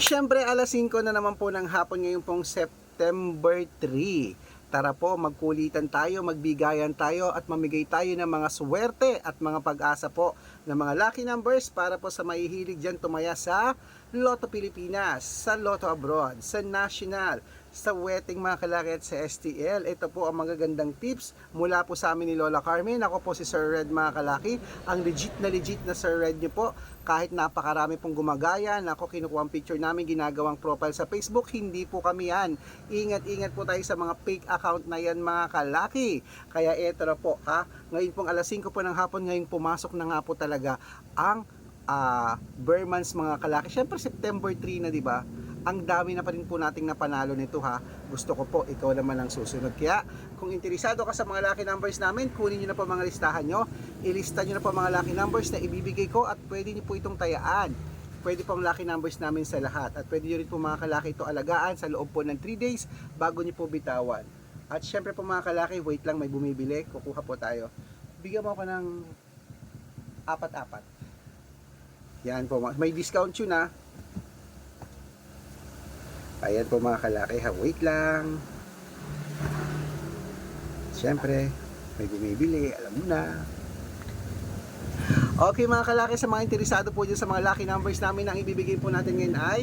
Siyempre, alas 5 na naman po ng hapon ngayon pong September 3. Tara po, magkulitan tayo, magbigayan tayo at mamigay tayo ng mga swerte at mga pag-asa po ng mga lucky numbers para po sa mahihilig dyan tumaya sa Lotto Pilipinas, sa Lotto Abroad, sa National, sa wedding mga kalaki at sa STL. Ito po ang magagandang tips mula po sa amin ni Lola Carmen. Ako po si Sir Red mga kalaki. Ang legit na legit na Sir Red niyo po. Kahit napakarami pong gumagaya, nako kinukuha ang picture namin, ginagawang profile sa Facebook, hindi po kami yan. Ingat-ingat po tayo sa mga fake account na yan mga kalaki. Kaya eto na po ha, ngayon pong alas 5 po ng hapon, ngayon pumasok na nga po talaga ang ah Bermans mga kalaki. Siyempre September 3 na 'di ba? Ang dami na pa rin po nating napanalo nito ha. Gusto ko po ikaw naman ang susunod. Kaya kung interesado ka sa mga lucky numbers namin, kunin niyo na po mga listahan nyo. Ilista niyo na po mga lucky numbers na ibibigay ko at pwede niyo po itong tayaan. Pwede pong lucky numbers namin sa lahat. At pwede niyo rin po mga kalaki ito alagaan sa loob po ng 3 days bago niyo po bitawan. At syempre po mga kalaki, wait lang, may bumibili. Kukuha po tayo. Bigyan mo ako ng apat-apat. Yan po, may discount yun ha. Ayan po mga kalaki ha, wait lang. Siyempre, may bumibili, alam mo na. Okay mga kalaki, sa mga interesado po dyan sa mga lucky numbers namin, ang ibibigay po natin ngayon ay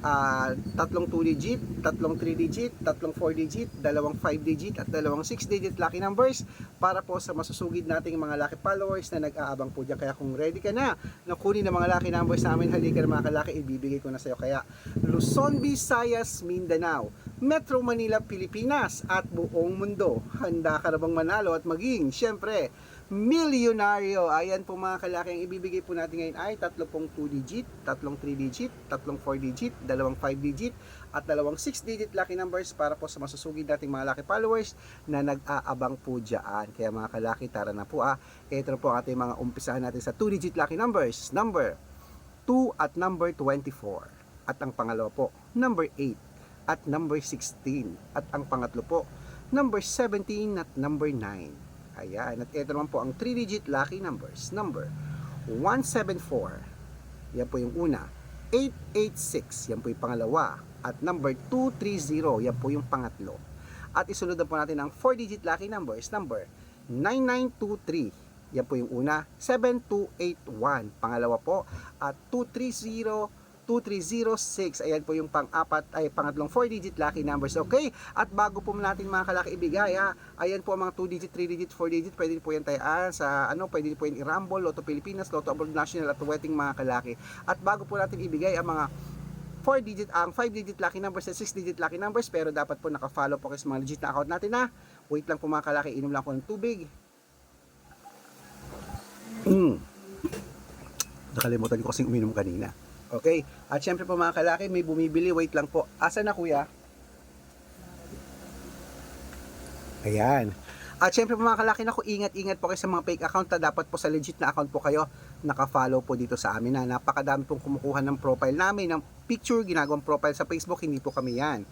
ah, tatlong 2 digit, tatlong 3 digit, tatlong 4 digit, dalawang 5 digit at dalawang 6 digit lucky numbers para po sa masusugid nating mga lucky followers na nag-aabang po dyan. Kaya kung ready ka na na kunin ang mga lucky numbers namin, halika na mga kalaki, ibibigay ko na sa iyo. Kaya Luzon, Visayas, Mindanao, Metro Manila, Pilipinas at buong mundo. Handa ka na bang manalo at maging, syempre, milyonaryo. Ayan po mga kalaki, ang ibibigay po natin ngayon ay tatlo pong 2 digit, tatlong 3 digit, tatlong 4 digit, dalawang 5 digit, at dalawang 6 digit lucky numbers para po sa masusugid nating mga lucky followers na nag-aabang po dyan. Kaya mga kalaki, tara na po ah. Ito po ang ating mga umpisahan natin sa 2 digit lucky numbers. Number 2 at number 24. At ang pangalawa po, number 8 at number 16. At ang pangatlo po, number 17 at number 9. Ayan. At ito naman po ang 3-digit lucky numbers. Number 174. Yan po yung una. 886. Yan po yung pangalawa. At number 230. Yan po yung pangatlo. At isunod na po natin ang 4-digit lucky numbers. Number 9923. Yan po yung una. 7281. Pangalawa po. At 230 2306. Ayan po yung pang-apat ay pangatlong 4-digit lucky numbers. Okay? At bago po natin mga kalaki ibigay, ha, ayan po ang mga 2-digit, 3-digit, 4-digit. Pwede po yan tayaan sa ano, pwede po yan i-rumble, Lotto Pilipinas, Lotto Abroad National at Wedding mga kalaki. At bago po natin ibigay ang mga 4 digit ang 5 digit lucky numbers at 6 digit lucky numbers pero dapat po naka-follow po kayo mga legit na account natin na wait lang po mga kalaki inom lang po ng tubig mm. nakalimutan ko kasing uminom kanina Okay? At syempre po mga kalaki, may bumibili. Wait lang po. Asa na kuya? Ayan. At syempre po mga kalaki, naku, ingat-ingat po kayo sa mga fake account dapat po sa legit na account po kayo naka-follow po dito sa amin na napakadami pong kumukuha ng profile namin, ng picture, ginagawang profile sa Facebook, hindi po kami yan.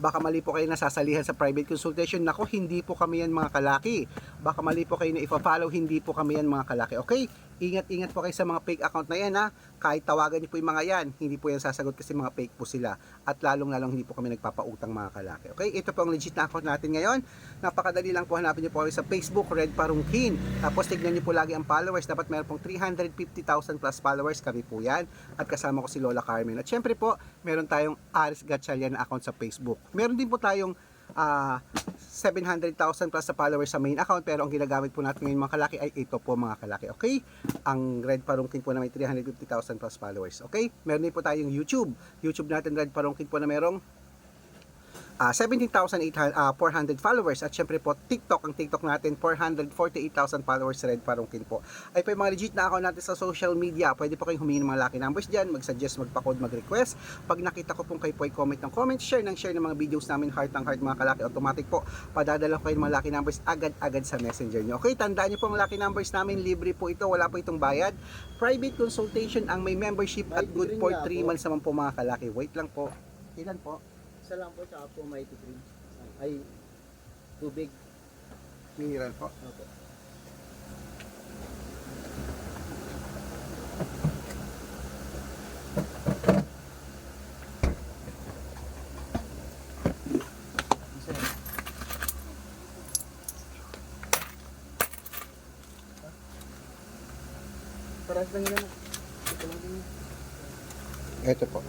Baka mali po kayo nasasalihan sa private consultation. Nako, hindi po kami yan mga kalaki. Baka mali po kayo na ipa-follow, hindi po kami yan mga kalaki. Okay? Ingat-ingat po kayo sa mga fake account na yan ha. Kahit tawagan niyo po yung mga yan, hindi po yan sasagot kasi mga fake po sila. At lalong-lalong hindi po kami nagpapautang mga kalaki. Okay? Ito po ang legit na account natin ngayon. Napakadali lang po hanapin niyo po kami sa Facebook, Red Parungkin. Tapos tignan niyo po lagi ang followers. Dapat meron pong 350,000 plus followers kami po yan. At kasama ko si Lola Carmen. At syempre po, meron tayong Aris Gatchalian account sa Facebook. Meron din po tayong ah 700,000 plus sa followers sa main account pero ang ginagamit po natin ngayon mga kalaki ay ito po mga kalaki okay? Ang Red Parungkin po na may 350,000 plus followers okay? Meron din po tayong YouTube. YouTube natin Red Parungkin po na merong ah 17,400 followers. At syempre po TikTok. Ang TikTok natin 448,000 followers Red Parungkin po. Ay po yung mga legit na account natin sa social media pwede po kayong humingi ng mga lucky numbers dyan mag-suggest magpa-code mag-request. Pag nakita ko pong kayo po ay comment ng comment share ng share ng mga videos namin heart ng heart mga kalaki automatic po padadala ko kayo ng mga lucky numbers agad-agad sa messenger nyo. Okay tandaan nyo po ang lucky numbers namin libre po ito wala po itong bayad. Private consultation ang may membership at good for 3 months naman po mga kalaki. Wait lang po. Ilan po isa lang po sa Apo Mighty Cream. Ay, tubig. Mineral po. Okay. Paras lang yun. Ah. Ito po.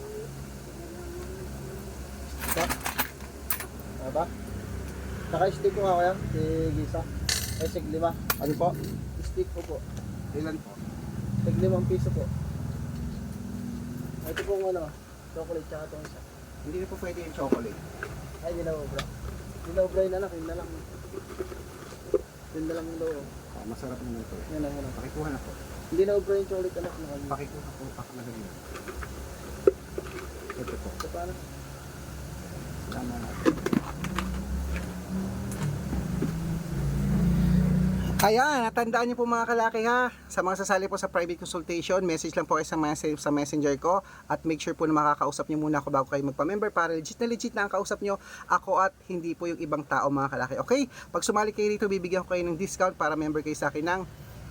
Ano ba? Naka-stick ko nga kaya, si Gisa. Ay, sig lima. Ano po? Stick ko po. Ilan po? Sig limang piso po. Ito pong ano, chocolate tsaka itong isa. Hindi na po pwede yung chocolate. Ay, na ubra yun anak, yun na lang. Yun na lang yung loo. Oh, masarap naman ito. Yan lang, yan lang. Pakikuha na po. Hindi na ubra yung chocolate anak. Nakalimutan. Pakikuha po. Pakalagay na. Ito po. Ito paano? Tama natin. Ayan, natandaan niyo po mga kalaki ha. Sa mga sasali po sa private consultation, message lang po kayo sa, mes- sa messenger ko at make sure po na makakausap niyo muna ako bago kayo magpa-member para legit na legit na ang kausap niyo ako at hindi po yung ibang tao mga kalaki. Okay? Pag sumali kayo rito, bibigyan ko kayo ng discount para member kayo sa akin ng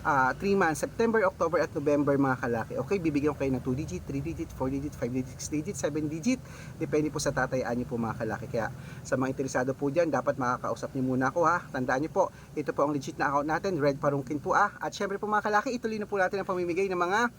3 months, September, October at November mga kalaki. Okay, bibigyan ko kayo ng 2 digit, 3 digit, 4 digit, 5 digit, 6 digit, 7 digit. Depende po sa tatayaan niyo po mga kalaki. Kaya sa mga interesado po dyan, dapat makakausap niyo muna ako ha. Tandaan niyo po, ito po ang legit na account natin, Red Parungkin po ah. At syempre po mga kalaki, ituloy na po natin ang pamimigay ng mga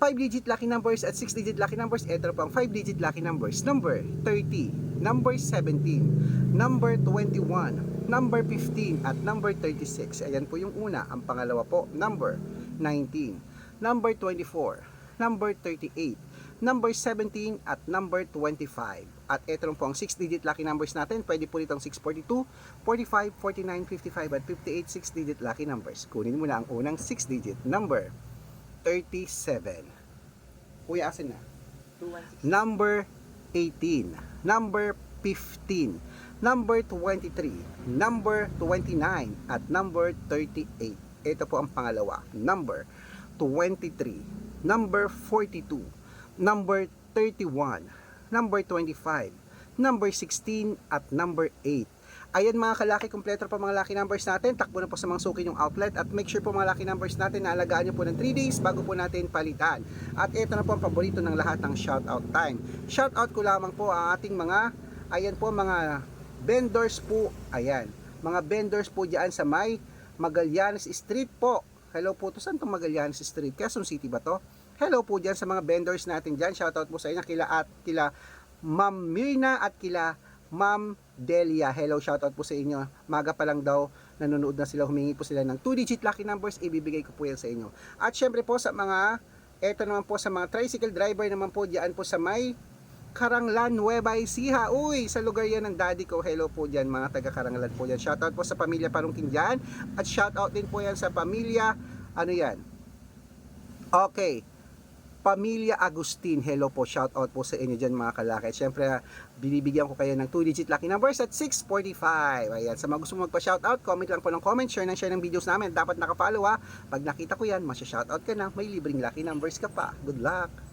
5 digit lucky numbers at 6 digit lucky numbers. Ito po ang 5 digit lucky numbers. Number 30, number 17, number 21, number 15 at number 36. Ayan po yung una. Ang pangalawa po, number 19, number 24, number 38, number 17 at number 25. At ito po ang 6 digit lucky numbers natin. Pwede po ditong 642, 45, 49, 55 at 58 6 digit lucky numbers. Kunin mo na ang unang 6 digit number 37. Kuya, asin na? 216. Number 18, number 15, number 23, number 29, at number 38. Ito po ang pangalawa. Number 23, number 42, number 31, number 25, number 16, at number 8. Ayan mga kalaki, kompleto pa mga lucky numbers natin. Takbo na po sa mga suki yung outlet at make sure po mga lucky numbers natin na alagaan nyo po ng 3 days bago po natin palitan. At ito na po ang paborito ng lahat ng shoutout time. Shoutout ko lamang po ang ating mga, ayan po mga vendors po, ayan. Mga vendors po dyan sa may Magallanes Street po. Hello po to, saan itong Magallanes Street? Quezon City ba to? Hello po dyan sa mga vendors natin dyan. Shoutout po sa inyo kila at kila Ma'am Mirna at kila Ma'am Delia. Hello, shoutout po sa inyo. Maga pa lang daw nanonood na sila, humingi po sila ng 2-digit lucky numbers, ibibigay ko po yan sa inyo. At syempre po sa mga, eto naman po sa mga tricycle driver naman po, diyan po sa may Karanglan, Nueva Ecija. Uy, sa lugar yan ng daddy ko. Hello po dyan, mga taga Karanglan po dyan. Shoutout po sa pamilya Parungkin dyan. At shoutout din po yan sa pamilya, ano yan? Okay. Pamilya Agustin, hello po, shout out po sa inyo dyan mga kalaki. At syempre, binibigyan ko kayo ng 2-digit lucky numbers at 645. Ayan, sa mga gusto magpa-shout out, comment lang po ng comment, share ng share ng videos namin. Dapat nakafollow ha. Pag nakita ko yan, masya-shout out ka na, may libreng lucky numbers ka pa. Good luck!